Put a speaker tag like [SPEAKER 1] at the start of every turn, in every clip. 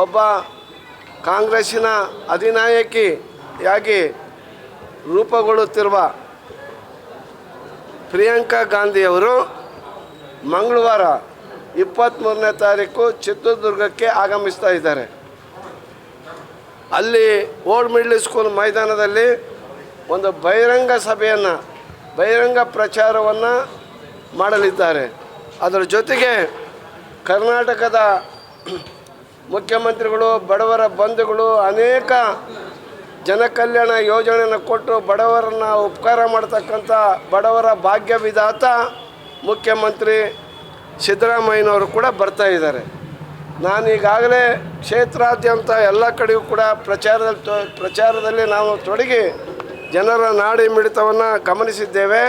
[SPEAKER 1] ಒಬ್ಬ ಕಾಂಗ್ರೆಸ್ಸಿನ ಅಧಿನಾಯಕಿಯಾಗಿ ರೂಪುಗೊಳ್ಳುತ್ತಿರುವ ಪ್ರಿಯಾಂಕಾ ಗಾಂಧಿಯವರು ಮಂಗಳವಾರ ಇಪ್ಪತ್ತ್ಮೂರನೇ ತಾರೀಕು ಚಿತ್ರದುರ್ಗಕ್ಕೆ ಆಗಮಿಸ್ತಾ ಇದ್ದಾರೆ. ಅಲ್ಲಿ ಓಲ್ಡ್ ಮಿಡ್ಲ್ ಸ್ಕೂಲ್ ಮೈದಾನದಲ್ಲಿ ಒಂದು ಬಹಿರಂಗ ಸಭೆಯನ್ನು, ಬಹಿರಂಗ ಪ್ರಚಾರವನ್ನು ಮಾಡಲಿದ್ದಾರೆ. ಅದರ ಜೊತೆಗೆ ಕರ್ನಾಟಕದ ಮುಖ್ಯಮಂತ್ರಿಗಳು, ಬಡವರ ಬಂಧುಗಳು ಅನೇಕ ಜನಕಲ್ಯಾಣ ಯೋಜನೆಯನ್ನು ಕೊಟ್ಟು ಬಡವರನ್ನ ಉಪಕಾರ ಮಾಡ್ತಕ್ಕಂಥ ಬಡವರ ಭಾಗ್ಯ ವಿಧಾತ ಮುಖ್ಯಮಂತ್ರಿ ಸಿದ್ದರಾಮಯ್ಯನವರು ಕೂಡ ಬರ್ತಾ ಇದ್ದಾರೆ. ನಾನು ಈಗಾಗಲೇ ಕ್ಷೇತ್ರಾದ್ಯಂತ ಎಲ್ಲ ಕಡೆಯೂ ಕೂಡ ಪ್ರಚಾರದಲ್ಲಿ ಪ್ರಚಾರದಲ್ಲಿ ನಾವು ತೊಡಗಿ ಜನರ ನಾಡಿ ಮಿಡಿತವನ್ನು ಗಮನಿಸಿದ್ದೇವೆ.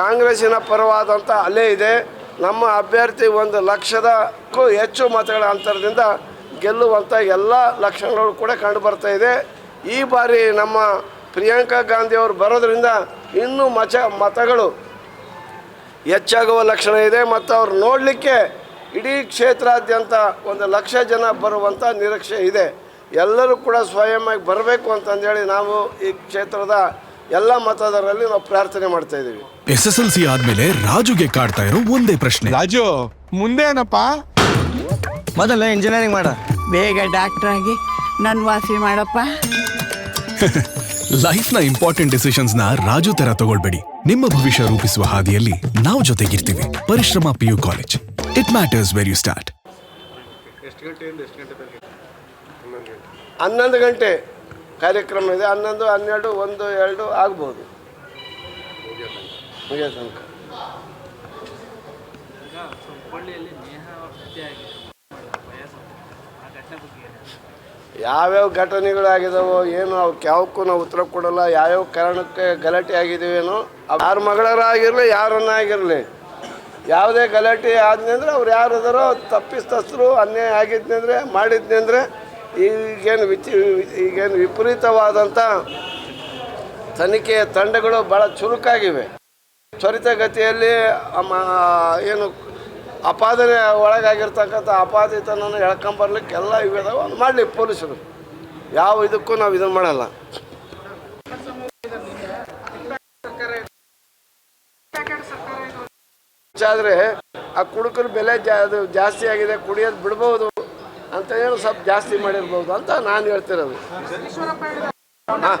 [SPEAKER 1] ಕಾಂಗ್ರೆಸ್ಸಿನ ಪರವಾದಂಥ ಅಲೆ ಇದೆ. ನಮ್ಮ ಅಭ್ಯರ್ಥಿ ಒಂದು ಲಕ್ಷದಕ್ಕೂ ಹೆಚ್ಚು ಮತಗಳ ಅಂತರದಿಂದ ಗೆಲ್ಲುವಂಥ ಎಲ್ಲ ಲಕ್ಷಣಗಳು ಕೂಡ ಕಂಡು ಬರ್ತಾ ಇದೆ. ಈ ಬಾರಿ ನಮ್ಮ ಪ್ರಿಯಾಂಕಾ ಗಾಂಧಿ ಅವರು ಬರೋದ್ರಿಂದ ಇನ್ನೂ ಮಚ ಮತಗಳು ಹೆಚ್ಚಾಗುವ ಲಕ್ಷಣ ಇದೆ. ಮತ್ತು ಅವ್ರು ನೋಡಲಿಕ್ಕೆ ಇಡೀ ಕ್ಷೇತ್ರಾದ್ಯಂತ ಒಂದು ಲಕ್ಷ ಜನ ಬರುವಂಥ ನಿರೀಕ್ಷೆ ಇದೆ. ಎಲ್ಲರೂ ಕೂಡ ಸ್ವಯಂವಾಗಿ ಬರಬೇಕು ಅಂತಂದೇಳಿ ನಾವು ಈ ಕ್ಷೇತ್ರದ ಎಲ್ಲ ಮತದಾರರಲ್ಲಿ ನಾವು ಪ್ರಾರ್ಥನೆ ಮಾಡ್ತಾ ಇದ್ದೀವಿ.
[SPEAKER 2] ಎಸ್ ಎಸ್ ಎಲ್ ಸಿ ಆದ್ಮೇಲೆ ರಾಜುಗೆ ಕಾಡ್ತಾ ಇರೋ ಒಂದೇ ಪ್ರಶ್ನೆ.
[SPEAKER 3] ರಾಜು ಮುಂದೆ ಏನಪ್ಪ?
[SPEAKER 4] ಮೊದಲ ಇಂಜಿನಿಯರಿಂಗ್ ಮಾಡ.
[SPEAKER 5] ಬೇಗ ಡಾಕ್ಟರ್ ಆಗಿ ನನ್ನ ವಾಸಿ ಮಾಡಪ್ಪ.
[SPEAKER 2] ಲೈಫ್ನ ಇಂಪಾರ್ಟೆಂಟ್ ಡಿಸಿಷನ್ಸ್ನ ರಾಜು ತರ ತಗೊಳ್ಬೇಡಿ. ನಿಮ್ಮ ಭವಿಷ್ಯ ರೂಪಿಸುವ ಹಾದಿಯಲ್ಲಿ ನಾವು ಜೊತೆಗಿರ್ತೀವಿ. Parishrama P U college. It matters where you start
[SPEAKER 1] ಹನ್ನೊಂದು ಗಂಟೆ ಕಾರ್ಯಕ್ರಮ ಇದೆ. ಹನ್ನೊಂದು ಹನ್ನೆರಡು ಒಂದು ಎರಡು ಆಗ್ಬೋದು. ಮುಗಿಯೋ ತನಕ. ಯಾವ್ಯಾವ ಘಟನೆಗಳು ಆಗಿದಾವೋ ಏನು ಅವ್ರಿಗೆ ಯಾವಕ್ಕೂ ನಾವು ಉತ್ತರ ಕೊಡಲ್ಲ, ಯಾವ್ಯಾವ ಕಾರಣಕ್ಕೆ ಗಲಾಟೆ ಆಗಿದ್ದೀವೇನೋ ಯಾರ ಮಗಳರ ಆಗಿರಲಿ ಯಾರನ್ನ ಆಗಿರಲಿ, ಯಾವುದೇ ಗಲಾಟೆ ಆದ್ನೆಂದ್ರೆ ಅಂದರೆ ಅವ್ರು ಯಾರು ಇದಾರೋ ತಪ್ಪಿಸ್ತಸ್ಥರು ಅನ್ಯಾಯ ಆಗಿದ್ನೆಂದ್ರೆ ಮಾಡಿದ್ನೆಂದ್ರೆ ಮಾಡಿದ್ನಿ ಅಂದರೆ, ಈಗೇನು ವಿಚಿ, ಈಗೇನು ವಿಪರೀತವಾದಂಥ ತನಿಖೆಯ ತಂಡಗಳು ಭಾಳ ಚುರುಕಾಗಿವೆ. ತ್ವರಿತಗತಿಯಲ್ಲಿ ಏನು ಅಪಾದನೆ ಒಳಗಾಗಿರ್ತಕ್ಕಂಥ ಅಪಾದಿತನನ್ನು ಎಳ್ಕೊಂಬರ್ಲಿಕ್ಕೆ ಎಲ್ಲ ಇವೆದಾವೆ ಒಂದು ಮಾಡಲಿ ಪೊಲೀಸರು. ಯಾವ ಇದಕ್ಕೂ ನಾವು ಇದನ್ನು ಮಾಡಲ್ಲ. ಆದರೆ ಆ ಕುಡುಕರ ಬೆಲೆ ಜಾ ಅದು ಜಾಸ್ತಿ ಆಗಿದೆ, ಕುಡಿಯೋದು ಬಿಡ್ಬೋದು ಅಂತ ಹೇಳಿ ಸ್ವಲ್ಪ ಜಾಸ್ತಿ ಮಾಡಿರ್ಬೋದು ಅಂತ ನಾನು ಹೇಳ್ತಿರೋದು. ಹಾಂ.